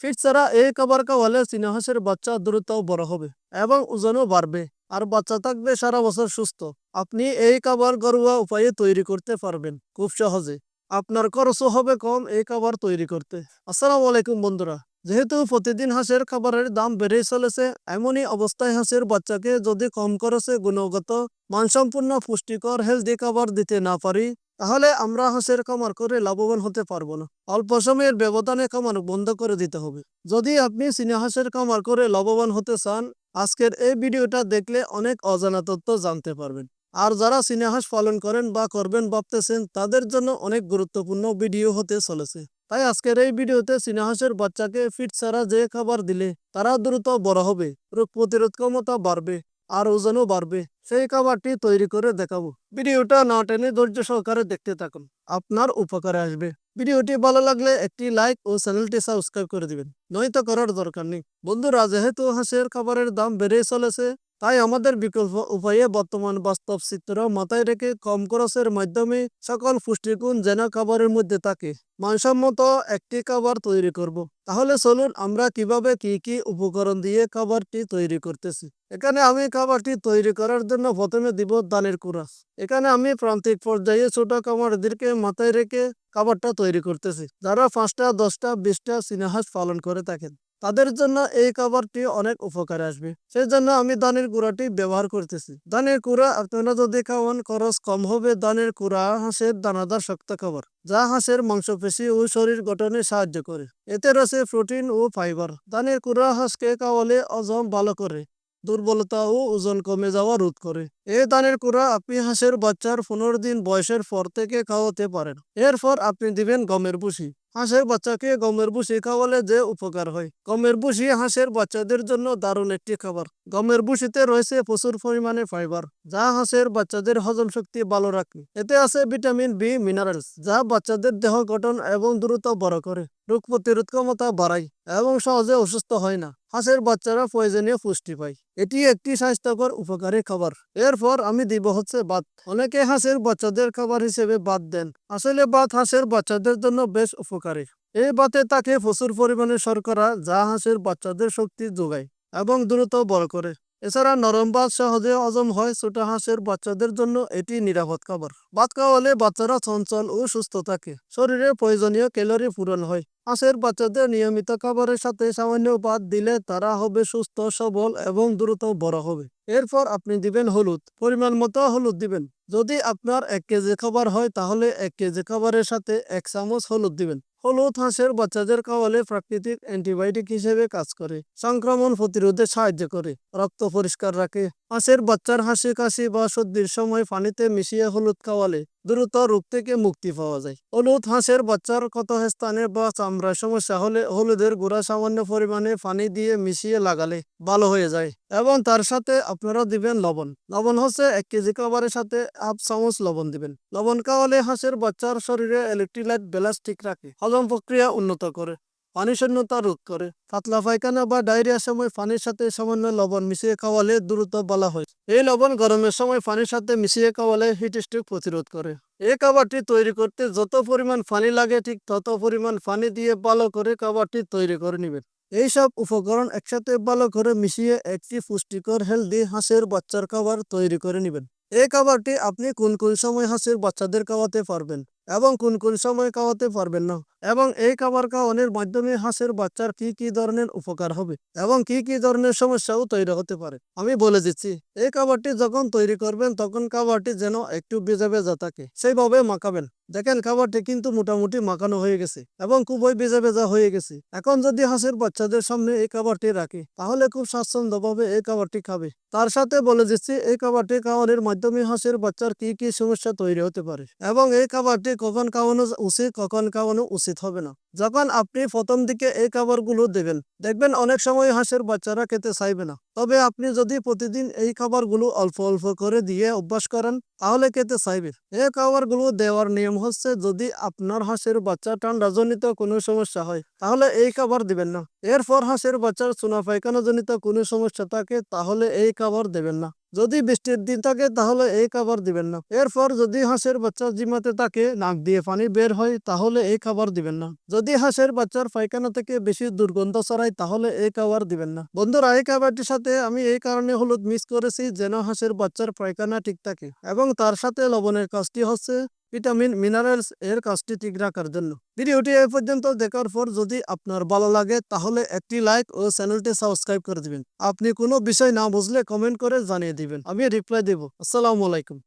Fit ছাড়া এই খাবার খাওয়ালে চীনা হাঁসের বাচ্চা দ্রুত বড় হবে এবং ওজনও বাড়বে। আর বাচ্চা থাকবে সারা বছর সুস্থ। আপনি এই খাবার ঘরোয়া উপায়ে তৈরি করতে পারবেন, খুব সহজে। আপনার খরচও হবে কম এই খাবার তৈরি করতে। আসসালামু আলাইকুম বন্ধুরা। যেহেতু প্রতিদিন হাঁসের খাবারের দাম বেড়েই চলেছে, এমনই অবস্থায় হাঁসের বাচ্চাকে যদি কম খরচে গুণগত, মানসম্পন্ন পুষ্টিকর হেলদি খাবার দিতে না পারি তাহলে আমরা হাঁসের খামার করে লাভবান হতে পারব না। অল্প সময়ের ব্যবধানে খামার বন্ধ করে দিতে হবে। যদি আপনি চীনা হাঁসের খামার করে লাভবান হতে চান, আজকের এই ভিডিওটা দেখলে অনেক অজানা তথ্য জানতে পারবেন। আর যারা চীনা হাঁস পালন করেন বা করবেন ভাবতেছেন, তাদের জন্য অনেক গুরুত্বপূর্ণ ভিডিও হতে চলেছে। তাই আজকের এই ভিডিওতে চীনা হাঁসের বাচ্চাকে ফিট ছাড়া যে খাবার দিলে তারা দ্রুত বড় হবে। রোগ প্রতিরোধ ক্ষমতা বাড়বে। আর ওজনও বাড়বে। সেই খাবারটি তৈরি করে দেখাবো। ভিডিওটা না টেনে ধৈর্য সহকারে দেখতে থাকুন। আপনার উপকারে আসবে। ভিডিওটি ভালো লাগলে একটি লাইক ও চ্যানেলটি সাবস্ক্রাইব করে দিবেন। নয়তো করার দরকার নেই। বন্ধুরা, যেহেতু হাঁসের খাবারের দাম বেড়েই চলেছে তাই আমাদের বিকল্প উপায়ে বর্তমান বাস্তব চিত্র মাথায় রেখে কম খরচের মাধ্যমে সকল পুষ্টিগুণ যেন খাবারের মধ্যে থাকে, মানসম্মত একটি খাবার তৈরি করব। তাহলে চলুন আমরা কীভাবে কি কি উপকরণ দিয়ে খাবারটি তৈরি করতেছি। এখানে আমি খাবারটি তৈরি করার জন্য প্রথমে দিব দানের কুড়া এখানে আমি প্রান্তিক পর্যায়ে ছোট খামারদেরকে মাথায় রেখে খাবারটা তৈরি করতেছি, যারা পাঁচটা, দশটা, বিশটা সিনেহাস পালন করে থাকেন। তাদের জন্য এই খাবারটি অনেক উপকারে আসবে। সেই জন্য আমি দানের কুড়াটি ব্যবহার করতেছি। দানের কুড়া আপনারা যদি খাওয়ান, খরচ কম হবে। দানের কুড়া হাঁসের দানাদার শক্ত খাবার, যা হাঁসের মাংসপেশি ও শরীর গঠনে সাহায্য করে। এতে রয়েছে প্রোটিন ও ফাইবার। দানের কুড়া হাঁসকে খাওয়ালে অজম ভালো করে। দুর্বলতা ও ওজন কমে যাওয়া রোধ করে। এই দানের কুড়া আপনি হাঁসের বাচ্চার পনেরো দিন বয়সের পর থেকে খাওয়াতে পারেন। এরপর আপনি দিবেন গমের ভুসি। হাঁসের বাচ্চাকে গমের ভুসি খাওয়ালে যে উপকার হয়? গমের ভুসি হাঁসের বাচ্চাদের জন্য দারুণ একটি খাবার। গমের ভুসিতে রয়েছে প্রচুর পরিমাণে ফাইবার, যা হাঁসের বাচ্চাদের হজম শক্তি ভালো রাখে। এতে আছে ভিটামিন বি, মিনারেলস, যা বাচ্চাদের দেহ গঠন এবং দ্রুত বড় করে। রোগ প্রতিরোধ ক্ষমতা বাড়ায় এবং সহজে অসুস্থ হয় না। হাঁসের বাচ্চারা প্রয়োজনীয় পুষ্টি পায়। এটি একটি স্বাস্থ্যকর, উপকারী খাবার। এরপর আমি দিব হচ্ছে বাদ অনেকে হাঁসের বাচ্চাদের খাবার হিসেবে বাদ দেন। আসলে বাদ হাঁসের বাচ্চাদের জন্য বেশ উপকারী। এই বাতে তাকে প্রচুর পরিমাণে শর্করা, যা হাঁসের বাচ্চাদের শক্তি যোগায় এবং দ্রুত বড় করে। এছাড়া নরম ভাত সহজে হজম হয় ছোট হাঁসের বাচ্চাদের জন্য। এটি নিরাপদ খাবার। ভাত খাওয়ালে বাচ্চারা চঞ্চল ও সুস্থ থাকে। শরীরে প্রয়োজনীয় ক্যালোরি পূরণ হয়। হাঁসের বাচ্চাদের নিয়মিত খাবারের সাথে সামান্য ভাত দিলে তারা হবে সুস্থ, সবল এবং দ্রুত বড় হবে। এরপর আপনি দিবেন হলুদ। পরিমাণ মতো হলুদ দিবেন। যদি আপনার এক কেজি খাবার হয় তাহলে এক কেজি খাবারের সাথে এক চামচ হলুদ দিবেন। হলুদ হাঁসের বাচ্চাদের খাওয়ালে প্রাকৃতিক অ্যান্টিবায়োটিক হিসেবে কাজ করে, সংক্রমণ প্রতিরোধে সাহায্য করে। রক্ত পরিষ্কার রাখে। হাঁসের বাচ্চার হাসি কাশি বা সর্দির সময় পানিতে মিশিয়ে হলুদ খাওয়ালে দ্রুত রূপ থেকে মুক্তি পাওয়া যায়। হলুদ হাঁসের বাচ্চার কত স্থানে বা চামড়ার সমস্যা হলে হলুদের গুঁড়া সামান্য পরিমাণে পানি দিয়ে মিশিয়ে লাগালে ভালো হয়ে যায় এবং তার সাথে আপনারা দিবেন লবণ। লবণ হচ্ছে এক কেজি খাবারের সাথে হাফ চামচ লবণ দিবেন। লবণ খাওয়ালে হাঁসের বাচ্চার শরীরে ইলেকট্রিলাইট ব্যালেন্স ঠিক রাখে, হজম প্রক্রিয়া উন্নত করে। পানি শূন্যতা রোধ করে পাতলা পায়খানা বা ডায়রিয়ার সময় পানির সাথে সামান্য লবণ মিশিয়ে খাওয়ালে দ্রুত বলা হয়। এই লবণ গরমের সময় পানির সাথে মিশিয়ে খাওয়ালে হিট স্ট্রোক প্রতিরোধ করে এই খাবারটি তৈরি করতে যত পরিমাণ পানি লাগে ঠিক তত পরিমাণ পানি দিয়ে ভালো করে খাবারটি তৈরি করে নেবেন এইসব উপকরণ একসাথে ভালো করে মিশিয়ে একটি পুষ্টিকর হেলদি হাঁসের বাচ্চার খাবার তৈরি করে নেবেন। এই খাবারটি আপনি কোন কোন সময় হাঁসের বাচ্চাদের খাওয়াতে পারবেন? এবং কোন কোন সময় খাওয়াতে পারবেন না। এবং এই খাবার খাওয়ানোর মাধ্যমে হাঁসের বাচ্চার কি কি ধরনের উপকার হবে এবং কি কি ধরনের সমস্যাও তৈরি হতে পারে। আমি বলে দিচ্ছি, এই খাবারটি যখন তৈরি করবেন, তখন খাবারটি যেন একটু ভেজা ভেজা থাকে, সেইভাবে মাখাবেন। দেখেন, খাবারটি কিন্তু মোটামুটি মাখানো হয়ে গেছে এবং খুবই ভেজা ভেজা হয়ে গেছে। এখন যদি হাঁসের বাচ্চাদের সামনে এই খাবারটি রাখি, তাহলে খুব স্বাচ্ছন্দ্যভাবে এই খাবারটি খাবে। তার সাথে বলে দিচ্ছি, এই খাবারটি খাওয়ানোর মাধ্যমে হাঁসের বাচ্চার কি কি সমস্যা তৈরি হতে পারে এবং এই খাবারটি কখন খাওয়ানো উচিত কখন খাওয়ানো উচিত হবে না। যখন আপনি প্রথম দিকে এই খাবারগুলো দেবেন, দেখবেন অনেক সময় হাঁসের বাচ্চারা খেতে চাইবে না। তবে আপনি যদি প্রতিদিন এই খাবারগুলো অল্প অল্প করে দিয়ে অভ্যাস করেন, তাহলে খেতে চাইবে। এই খাবারগুলো দেওয়ার নিয়ম হচ্ছে, যদি আপনার হাঁসের বাচ্চা ঠান্ডাজনিত কোনো সমস্যা হয়, তাহলে এই খাবার দিবেন না। এরপর হাঁসের বাচ্চার চুনা পায়খানা জনিত কোনো সমস্যা থাকে, তাহলে এই খাবার দেবেন না। যদি বৃষ্টির দিন থাকে, তাহলে এই খাবার দিবেন না। এরপর যদি হাঁসের বাচ্চা জিমাতে থাকে, নাক দিয়ে পানি বের হয়, তাহলে এই খাবার দিবেন না। যদি হাঁসের বাচ্চার পায়খানা থেকে বেশি দুর্গন্ধ ছড়ায়, তাহলে এই খাবার দিবেন না। বন্ধুরা, এই খাবারটির সাথে আমি এই কারণে হলুদ মিস করেছি যেন হাঁসের বাচ্চার পায়খানা ঠিক থাকে এবং তার সাথে লবণের কাজটি হচ্ছে ভিটামিন, মিনারেলস এর কাজটি ঠিক রাখার জন্য। ভিডিওটি এই পর্যন্ত দেখার পর যদি আপনার ভালো লাগে, তাহলে একটি লাইক ও চ্যানেলটি সাবস্ক্রাইব করে দিবেন। আপনি কোনো বিষয় না বুঝলে কমেন্ট করে জানিয়ে দিবেন। আমি রিপ্লাই দেব। আসসালামু আলাইকুম।